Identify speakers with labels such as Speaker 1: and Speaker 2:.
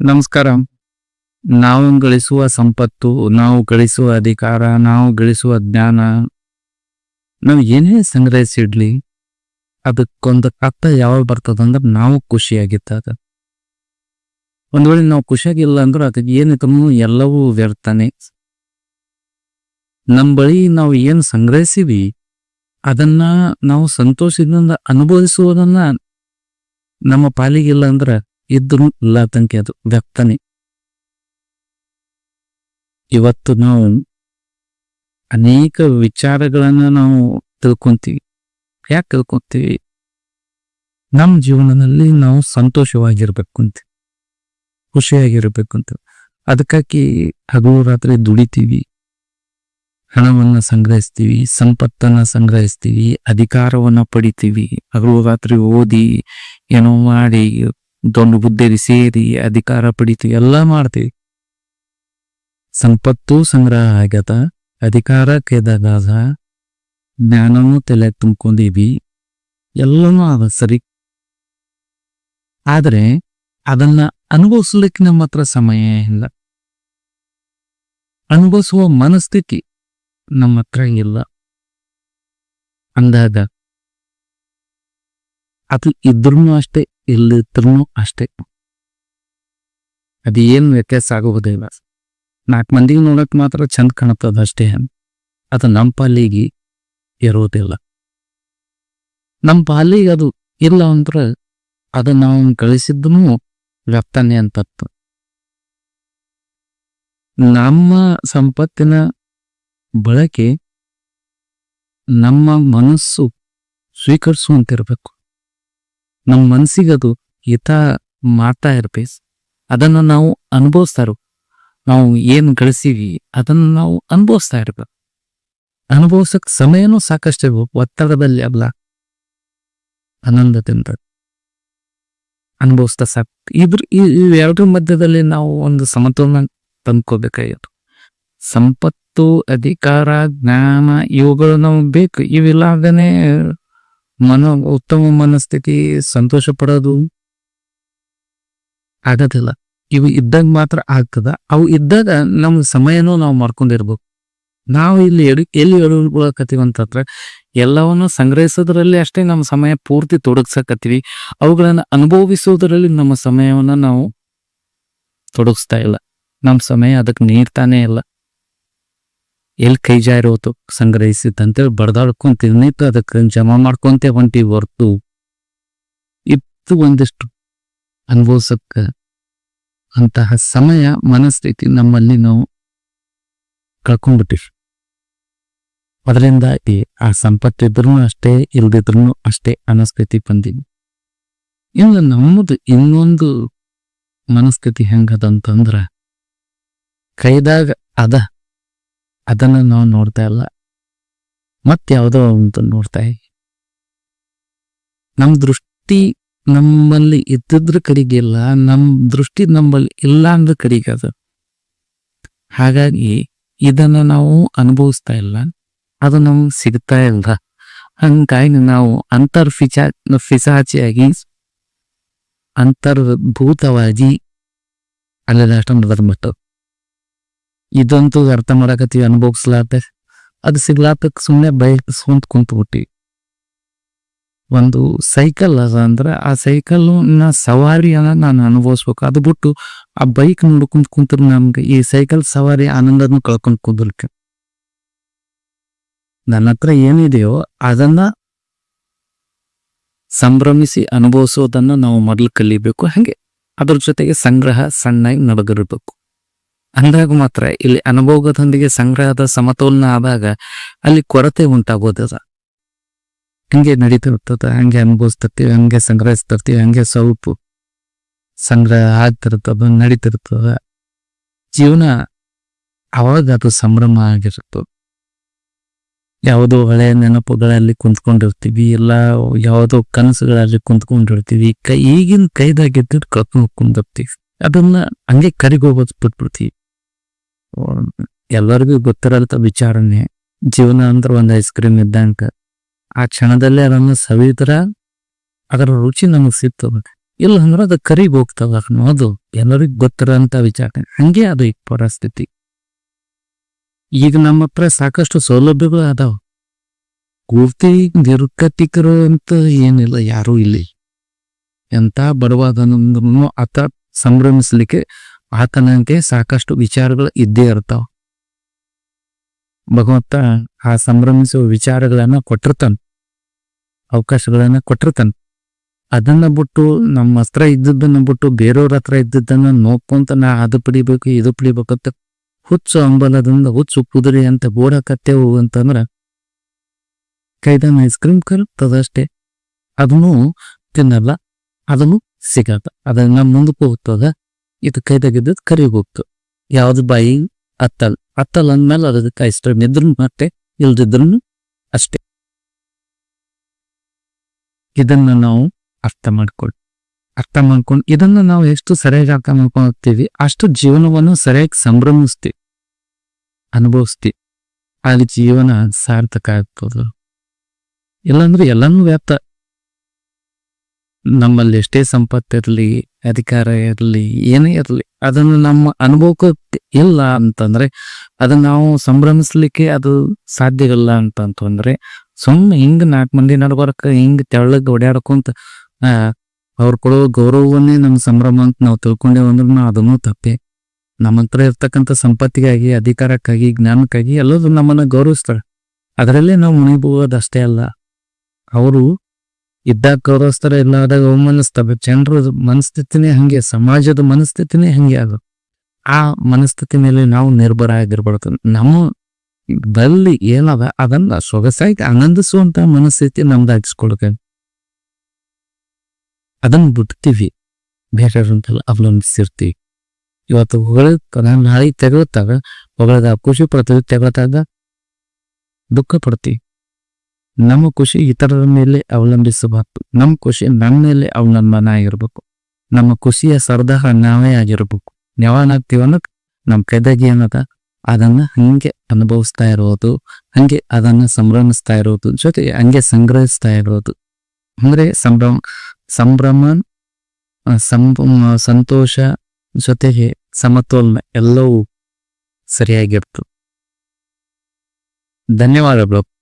Speaker 1: ನಮಸ್ಕಾರ. ನಾವು ಗಳಿಸುವ ಸಂಪತ್ತು, ನಾವು ಗಳಿಸುವ ಅಧಿಕಾರ, ನಾವು ಗಳಿಸುವ ಜ್ಞಾನ, ನಾವು ಏನೇ ಸಂಗ್ರಹಿಸಿಡ್ಲಿ, ಅದಕ್ಕೊಂದು ಅರ್ಥ ಯಾವಾಗ ಬರ್ತದಂದ್ರೆ ನಾವು ಖುಷಿಯಾಗಿದ್ದಾಗ. ಒಂದ್ ವೇಳೆ ನಾವು ಖುಷಿಯಾಗಿಲ್ಲ ಅಂದ್ರೆ ಅದಕ್ಕೆ ಏನಿದ್ರು ಎಲ್ಲವೂ ವ್ಯರ್ಥನೆ. ನಮ್ಮ ಬಳಿ ನಾವು ಏನ್ ಸಂಗ್ರಹಿಸಿವಿ, ಅದನ್ನ ನಾವು ಸಂತೋಷದಿಂದ ಅನುಭವಿಸುವುದನ್ನ ನಮ್ಮ ಪಾಲಿಗಿಲ್ಲ ಅಂದ್ರ ಇದ್ರು ಇಲ್ಲ ತಂಕೆ ಅದು ವ್ಯಕ್ತನೆ. ಇವತ್ತು ನಾವು ಅನೇಕ ವಿಚಾರಗಳನ್ನ ನಾವು ತಿಳ್ಕೊಂತೀವಿ. ಯಾಕೆ ತಿಳ್ಕೊಂತೀವಿ? ನಮ್ಮ ಜೀವನದಲ್ಲಿ ನಾವು ಸಂತೋಷವಾಗಿರ್ಬೇಕು ಅಂತ. ಖುಷಿಯಾಗಿರ್ಬೇಕು ಅಂತ. ಅದಕ್ಕಾಗಿ ಹಗಲು ರಾತ್ರಿ ದುಡಿತೀವಿ. ಹಣವನ್ನು ಸಂಗ್ರಹಿಸ್ತೀವಿ, ಸಂಪತ್ತನ್ನ ಸಂಗ್ರಹಿಸ್ತೀವಿ, ಅಧಿಕಾರವನ್ನ ಪಡಿತೀವಿ. ಹಗಲು ರಾತ್ರಿ ಓದಿ, ಏನೋ ಮಾಡಿ ದೊಡ್ಡ ಬುದ್ಧಿರಿ ಸೇರಿ, ಅಧಿಕಾರ, ಪಡಿತು ಎಲ್ಲ ಮಾಡ್ತೀವಿ. ಸಂಪತ್ತು, ಸಂಗ್ರಹ ಆಗ್ಯದ. ಅಧಿಕಾರ ಕೆದಗದ ಜ್ಞಾನನೂ ತಲೆ ತುಂಬ್ಕೊಂಡೀವಿ ಎಲ್ಲನೂ ಅದ ಸರಿ. ಆದರೆ ಅದನ್ನ ಅನುಭವಿಸ್ಲಿಕ್ಕೆ ನಮ್ಮ ಹತ್ರ ಸಮಯ ಇಲ್ಲ. ಅನುಭವಿಸುವ ಮನಸ್ಥಿತಿ ನಮ್ಮ ಹತ್ರ ಇಲ್ಲ. ಅಂದಾಗ ಅದು ಇದ್ರೂ ಅಷ್ಟೇ ಇಲ್ಲಿದ್ರೂ ಅಷ್ಟೇ. ಅದೇನು ವ್ಯತ್ಯಾಸ ಆಗುವುದಿಲ್ಲ. ನಾಲ್ಕು ಮಂದಿಗೆ ನೋಡಕ್ ಮಾತ್ರ ಚಂದ ಕಾಣುತ್ತದ ಅಷ್ಟೇ. ಅದು ನಮ್ಮ ಪಾಲಿಗೆ ಇರುವುದಿಲ್ಲ. ನಮ್ಮ ಪಾಲಿಗೆ ಅದು ಇಲ್ಲ ಅಂದ್ರೆ ಅದು ನಾವು ಕಳಿಸಿದ್ದು ವ್ಯಕ್ತನೆ ಅಂತ ನಮ್ಮ ಸಂಪತ್ತಿನ ಬಳಕೆ ನಮ್ಮ ಮನಸ್ಸು ಸ್ವೀಕರಿಸುವಂತಿರ್ಬೇಕು. ನಮ್ಮ ಮನಸ್ಸಿಗೆ ಅದು ಹಿತ ಮಾಡ್ತಾ ಇರ್ಬೇಕು ಅದನ್ನು ನಾವು ಅನುಭವಿಸ್ತಾರು. ನಾವು ಏನು ಗಳಿಸೀವಿ ಅದನ್ನು ನಾವು ಅನುಭವಿಸ್ತಾ ಇರ್ಬೇಕು. ಅನುಭವಿಸಕ್ ಸಮಯನೂ ಸಾಕಷ್ಟೇ. ಒತ್ತಡದಲ್ಲಿ ಅಲ್ಲ. ಆನಂದದಿಂದ ಅನುಭವಿಸ್ತಾ ಸಾಕು. ಇದ್ರ ಇವೆರಡರ ಮಧ್ಯದಲ್ಲಿ ನಾವು ಒಂದು ಸಮತೋಲನ ತಂದ್ಕೋಬೇಕಾಗಿತ್ತು. ಸಂಪತ್ತು, ಅಧಿಕಾರ, ಜ್ಞಾನ, ಇವುಗಳು ನಾವು ಬೇಕು. ಇವಿಲ್ಲಾರ್ದೇನೆ ಮನೋ ಉತ್ತಮ ಮನಸ್ಥಿತಿ ಸಂತೋಷ ಪಡೋದು ಆಗೋದಿಲ್ಲ. ಇವು ಇದ್ದಾಗ ಮಾತ್ರ ಆಗ್ತದ. ಅವು ಇದ್ದಾಗ ನಮ್ಮ ಸಮಯನೂ ನಾವು ಮಾಡ್ಕೊಂಡಿರ್ಬೇಕು. ನಾವು ಇಲ್ಲಿ ಎಡು, ಎಲ್ಲಿ ಎಡುಗೊಳಕತ್ತೀವಿ ಅಂತಂದ್ರೆ ಎಲ್ಲವನ್ನು ಸಂಗ್ರಹಿಸೋದ್ರಲ್ಲಿ ಅಷ್ಟೇ ನಮ್ಮ ಸಮಯ ಪೂರ್ತಿ ತೊಡಗಿಸಕತ್ತೀವಿ. ಅವುಗಳನ್ನು ಅನುಭವಿಸೋದ್ರಲ್ಲಿ ನಮ್ಮ ಸಮಯವನ್ನ ನಾವು ತೊಡಗಿಸ್ತಾ ಇಲ್ಲ. ನಮ್ಮ ಸಮಯ ಅದಕ್ಕೆ ನೀಡ್ತಾನೆ ಇಲ್ಲ. ಎಲ್ಲಿ ಕೈ ಜಾರಿರೋತು ಸಂಗ್ರಹಿಸಿದಂತೇಳಿ ಬಡ್ದಾಡ್ಕೊಂತ ನಿಂತು ಅದಕ್ಕೆ ಜಮಾ ಮಾಡ್ಕೊಂತ ಹೊಂಟಿ ಹೊರ್ತು. ಇತ್ತು ಒಂದಿಷ್ಟು ಅನುಭವಿಸಕ್ಕ ಅಂತಹ ಸಮಯ ಮನಸ್ಥಿತಿ ನಮ್ಮಲ್ಲಿ ನಾವು ಕಳ್ಕೊಂಡ್ಬಿಟ್ಟಿವಿ. ಅದರಿಂದ ಆ ಸಂಪತ್ತಿದ್ರು ಅಷ್ಟೇ ಇಲ್ದಿದ್ರು ಅಷ್ಟೇ ಅನಸ್ಥಿತಿ ಬಂದಿವಿ ಇನ್ನು ನಮ್ಮದು ಇನ್ನೊಂದು ಮನಸ್ಥಿತಿ ಹೆಂಗದಂತಂದ್ರ, ಕೈದಾಗ ಅದ ಅದನ್ನ ನಾವು ನೋಡ್ತಾ ಇಲ್ಲ. ಮತ್ತೆ ಯಾವುದೋ ಒಂದು ನೋಡ್ತಾ ನಮ್ಮ ನಮ್ ದೃಷ್ಟಿ ನಮ್ಮಲ್ಲಿ ಇದ್ದಿದ್ರ ಕಡೆಗೆ ಇಲ್ಲ, ನಮ್ ದೃಷ್ಟಿ ನಮ್ಮಲ್ಲಿ ಇಲ್ಲ ಅಂದ್ರ ಕಡೆಗೆ ಅದು. ಹಾಗಾಗಿ ಇದನ್ನ ನಾವು ಅನುಭವಿಸ್ತಾ ಇಲ್ಲ, ಅದು ನಮ್ಗೆ ಸಿಗ್ತಾ ಇಲ್ಲ. ಹಂಗಾಗಿ ನಾವು ಅಂತರ್ ಫಿಚಾ ಫಿಸಾಚಿಯಾಗಿ ಅಂತರ್ಭೂತವಾಗಿ ಅಲ್ಲೆಲ್ಲ ಅಷ್ಟೊಂದು ಬರ್ಬಿಟ್ಟು ಇದಂತೂ ಅರ್ಥ ಮಾಡಾಕತ್ತೀವಿ, ಅನುಭವಿಸ್ಲಾರ್ದೆ. ಅದು ಸಿಗ್ಲಾತಕ್ಕೆ ಸುಮ್ಮನೆ ಬಯಸ್ಕೊಂತ ಕುಂತ್ಬಿಟ್ಟಿ ಕುಂತ ಬಿಟ್ಟಿ. ಒಂದು ಸೈಕಲ್ ಅದ ಅಂದ್ರೆ ಆ ಸೈಕಲ್ನ ಸವಾರಿಯನ್ನ ನಾನು ಅನುಭವಿಸ್ಬೇಕು. ಅದು ಬಿಟ್ಟು ಆ ಬೈಕ್ ನೋಡ್ಕೊಂಡ್ ಕುಂತ್ರ ನಮ್ಗೆ ಈ ಸೈಕಲ್ ಸವಾರಿ ಆನಂದನ ಕಳ್ಕೊಂಡ್ ಕುಂದ್ರಕ್ಕೆ. ನನ್ನ ಹತ್ರ ಏನಿದೆಯೋ ಅದನ್ನ ಸಂಭ್ರಮಿಸಿ ಅನುಭವಿಸೋದನ್ನ ನಾವು ಮೊದಲು ಕಲಿಬೇಕು. ಹಾಗೆ ಅದ್ರ ಜೊತೆಗೆ ಸಂಗ್ರಹ ಸಣ್ಣ ನಡೆದಿರಬೇಕು. ಅಂದಾಗ ಮಾತ್ರ ಇಲ್ಲಿ ಅನುಭವದೊಂದಿಗೆ ಸಂಗ್ರಹದ ಸಮತೋಲನ ಆದಾಗ ಅಲ್ಲಿ ಕೊರತೆ ಉಂಟಾಗೋದದ ಹಂಗೆ ನಡೀತಿರ್ತದ ಹಂಗೆ ಅನುಭವಿಸ್ತಿರ್ತೀವಿ, ಹಂಗೆ ಸಂಗ್ರಹಿಸ್ತಿರ್ತೀವಿ, ಹಂಗೆ ಸ್ವಲ್ಪ ಸಂಗ್ರಹ ಆಗ್ತಿರ್ತದ ನಡೀತಿರ್ತದ ಜೀವನ ಅವಾಗ ಅದು ಸಂಭ್ರಮ ಆಗಿರ್ತದೆ ಯಾವುದೋ ಹಳೆಯ ನೆನಪುಗಳಲ್ಲಿ ಕುಂತ್ಕೊಂಡಿರ್ತೀವಿ, ಇಲ್ಲ ಯಾವುದೋ ಕನಸುಗಳಲ್ಲಿ ಕುಂತ್ಕೊಂಡಿರ್ತೀವಿ ಕೈ ಈಗಿನ ಕೈದಾಗಿದ್ದು ಕಳ್ಕೊಂಡು ಕುಂದಿರ್ತೀವಿ. ಅದನ್ನ ಹಂಗೆ ಕರಿಗೋಗೋದು ಬಿಟ್ಬಿಡ್ತೀವಿ ಎಲ್ಲರಿಗೂ ಗೊತ್ತಿರಲ್ತ ವಿಚಾರನೆ ಜೀವನ ಅಂದ್ರೆ ಒಂದು ಐಸ್ ಕ್ರೀಮ್ ಇದ್ದಂಗ. ಆ ಕ್ಷಣದಲ್ಲೇ ಅದನ್ನು ಸವಿದ್ರ ಅದರ ರುಚಿ ನಮಗ್ ಸಿಗ್ತದ. ಇಲ್ಲ ಅಂದ್ರೆ ಅದು ಕರಿಗ್ ಹೋಗ್ತದ ಅನ್ನೋದು ಎಲ್ಲರಿಗೂ ಗೊತ್ತಿರೋಂಥ ವಿಚಾರ ಹಂಗೆ ಅದು ಈ ಪರಿಸ್ಥಿತಿ. ಈಗ ನಮ್ಮ ಹತ್ರ ಸಾಕಷ್ಟು ಸೌಲಭ್ಯಗಳು ಅದಾವ. ಪೂರ್ತಿ ನಿರ್ಗತಿಕರು ಅಂತ ಏನಿಲ್ಲ, ಯಾರೂ ಇಲ್ಲಿ. ಎಂತ ಬಡವಾದನಂದ್ರೂ ಆತ ಸಂಭ್ರಮಿಸ್ಲಿಕ್ಕೆ ಆತನಂತೆ ಸಾಕಷ್ಟು ವಿಚಾರಗಳು ಇದ್ದೇ ಇರ್ತಾವ. ಭಗವಂತ ಆ ಸಂಭ್ರಮಿಸುವ ವಿಚಾರಗಳನ್ನ ಕೊಟ್ಟಿರ್ತಾನ. ಅವಕಾಶಗಳನ್ನ ಕೊಟ್ಟಿರ್ತಾನ. ಅದನ್ನ ಬಿಟ್ಟು ನಮ್ಮ ಹತ್ರ ಇದ್ದದ್ದನ್ನ ಬಿಟ್ಟು ಬೇರೆಯವ್ರ ಹತ್ರ ಇದ್ದದ್ದನ್ನ ನೋಡ್ಕೊಂತ ನಾ ಅದು ಪಡಿಬೇಕು, ಇದು ಪಡಿಬೇಕಂತ ಹುಚ್ಚು ಅಂಬಲದಿಂದ ಹುಚ್ಚು ಕುದುರೆ ಅಂತ ಬೋಡಕತ್ತೇವು ಅಂತಂದ್ರ ಕೈದಾನ ಐಸ್ ಕ್ರೀಮ್ ಕರುತ್ತದಷ್ಟೇ ಅದನ್ನು ತಿನ್ನಲ್ಲ, ಅದನ್ನು ಸಿಗತ್ತ ಅದನ್ನ ಮುಂದಕ್ಕೆ ಹೋಗ್ತದ. ಇದು ಕೈದಾಗಿದ್ದದ್ ತೆಗೆದು ಕರಿಬೇಕು ಯಾವ್ದು ಬಾಯಿ ಅತ್ತಲ್. ಅತ್ತಲ್ ಅಂದ್ಮೇಲೆ ಅದಕ್ಕೆ ಕೈ ಕ್ರೀಮ್ ಇದ್ರು ಮತ್ತೆ ಇಲ್ದಿದ್ರು ಅಷ್ಟೇ. ಇದನ್ನ ನಾವು ಅರ್ಥ ಮಾಡ್ಕೊಳ್ಳಿ ಅರ್ಥ ಮಾಡ್ಕೊಂಡು, ಇದನ್ನ ನಾವು ಎಷ್ಟು ಸರಿಯಾಗಿ ಅರ್ಥ ಮಾಡ್ಕೊಂಡ್ತೀವಿ ಅಷ್ಟು ಜೀವನವನ್ನು ಸರಿಯಾಗಿ ಸಂಭ್ರಮಿಸ್ತೀವಿ, ಅನುಭವಿಸ್ತೀವಿ. ಅಲ್ಲಿ ಜೀವನ ಸಾರ್ಥಕ ಆಗ್ತದ ಇಲ್ಲಾಂದ್ರೆ ಎಲ್ಲಾನು ವ್ಯಾಪ್ತ ನಮ್ಮಲ್ಲಿ ಎಷ್ಟೇ ಸಂಪತ್ತಿರಲಿ ಅಧಿಕಾರ ಇರಲಿ, ಏನೇ ಇರಲಿ, ಅದನ್ನು ನಮ್ಮ ಅನುಭವಕ್ಕೆ ಇಲ್ಲ ಅಂತಂದ್ರೆ ಅದನ್ನ ನಾವು ಸಂಭ್ರಮಿಸ್ಲಿಕ್ಕೆ ಅದು ಸಾಧ್ಯ ಇಲ್ಲ ಅಂತಂತಂದ್ರೆ ಸುಮ್ಮನೆ ಹಿಂಗ್ ನಾಲ್ಕು ಮಂದಿ ನಡ್ಬಾರಕ, ಹಿಂಗ್ ತೆಳ್ಳಗ್ ಓಡಾಡ್ಕೊಂತ ಆ, ಅವ್ರು ಕೊಡೋ ಗೌರವವನ್ನೇ ನಮ್ಮ ಸಂಭ್ರಮ ಅಂತ ನಾವು ತಿಳ್ಕೊಂಡೇವು ಅಂದ್ರೂ ಅದನ್ನು ತಪ್ಪೆ. ನಮ್ಮ ಹತ್ರ ಇರ್ತಕ್ಕಂಥ ಸಂಪತ್ತಿಗಾಗಿ, ಅಧಿಕಾರಕ್ಕಾಗಿ, ಜ್ಞಾನಕ್ಕಾಗಿ ಎಲ್ಲದೂ ನಮ್ಮನ್ನ ಗೌರವಿಸ್ತಾರೆ. ಅದರಲ್ಲೇ ನಾವು ಮುನಿಬೋದು ಅಷ್ಟೇ ಅಲ್ಲ. ಅವರು ಇದ್ದಾಗ ಗೌರವಿಸ್ತಾರೆ ಇಲ್ಲಾದಾಗ ಅವಮಾನಿಸ್ತಾರೆ ಜನರ ಮನಸ್ಥಿತಿನೇ ಹಂಗೆ, ಸಮಾಜದ ಮನಸ್ಥಿತಿನೇ ಹಂಗೆ ಅದು. ಆ ಮನಸ್ಥಿತಿ ಮೇಲೆ ನಾವು ನಿರ್ಭರ ಆಗಿರ್ಬಾರ್ದು. ನಮ್ಮ ಬಲ್ಲಿ ಏನದ, ಅದನ್ನ ಸೊಗಸಾಗಿ ಆನಂದಿಸುವಂತ ಮನಸ್ಥಿತಿ ನಮ್ದಾಗಿಸ್ಕೊಳ್ಬೇಕು ಅದನ್ನ ಬಿಡ್ತೀವಿ. ಬೇರೆಯವ್ರಂತೆಲ್ಲ ಅವಲಂಬಿಸಿರ್ತೀವಿ. ಇವತ್ತು ಹೊಗಳದ ನಾನು ನಾಳೆ ತೆಗಳುತ್ತಾಗ ಹೊಗಳದ ಖುಷಿ ಪಡ್ತೀವಿ, ತೆಗೊಳ್ತಾಗ ದುಃಖ ಪಡ್ತೀವಿ. ನಮ್ಮ ಖುಷಿ ಇತರರ ಮೇಲೆ ಅವಲಂಬಿಸಬಾರ್ದು ನಮ್ಮ ಖುಷಿ ನಮ್ಮ ಮೇಲೆ ಅವಲಂಬನ ಆಗಿರ್ಬೇಕು ನಮ್ಮ ಖುಷಿಯ ಸರ್ದಾರ ನಾವೇ ಆಗಿರ್ಬೇಕು. ಯಾವನಾಗ್ತೀವಿ ಅನ್ನೋಕ್ ನಮ್ಮ ಕೈದಾಗಿ ಏನದ ಅದನ್ನ ಹಂಗೆ ಅನುಭವಿಸ್ತಾ ಇರೋದು, ಹಂಗೆ ಅದನ್ನ ಸಂಭ್ರಮಿಸ್ತಾ ಇರೋದು, ಜೊತೆಗೆ ಹಂಗೆ ಸಂಗ್ರಹಿಸ್ತಾ ಇರೋದು. ಅಂದ್ರೆ ಸಂಭ್ರಮ ಸಂಭ್ರಮ ಸಂಭ್ರಮ, ಸಂತೋಷ ಜೊತೆಗೆ ಸಮತೋಲನ ಎಲ್ಲವೂ ಸರಿಯಾಗಿರ್ತು. ಧನ್ಯವಾದಗಳು.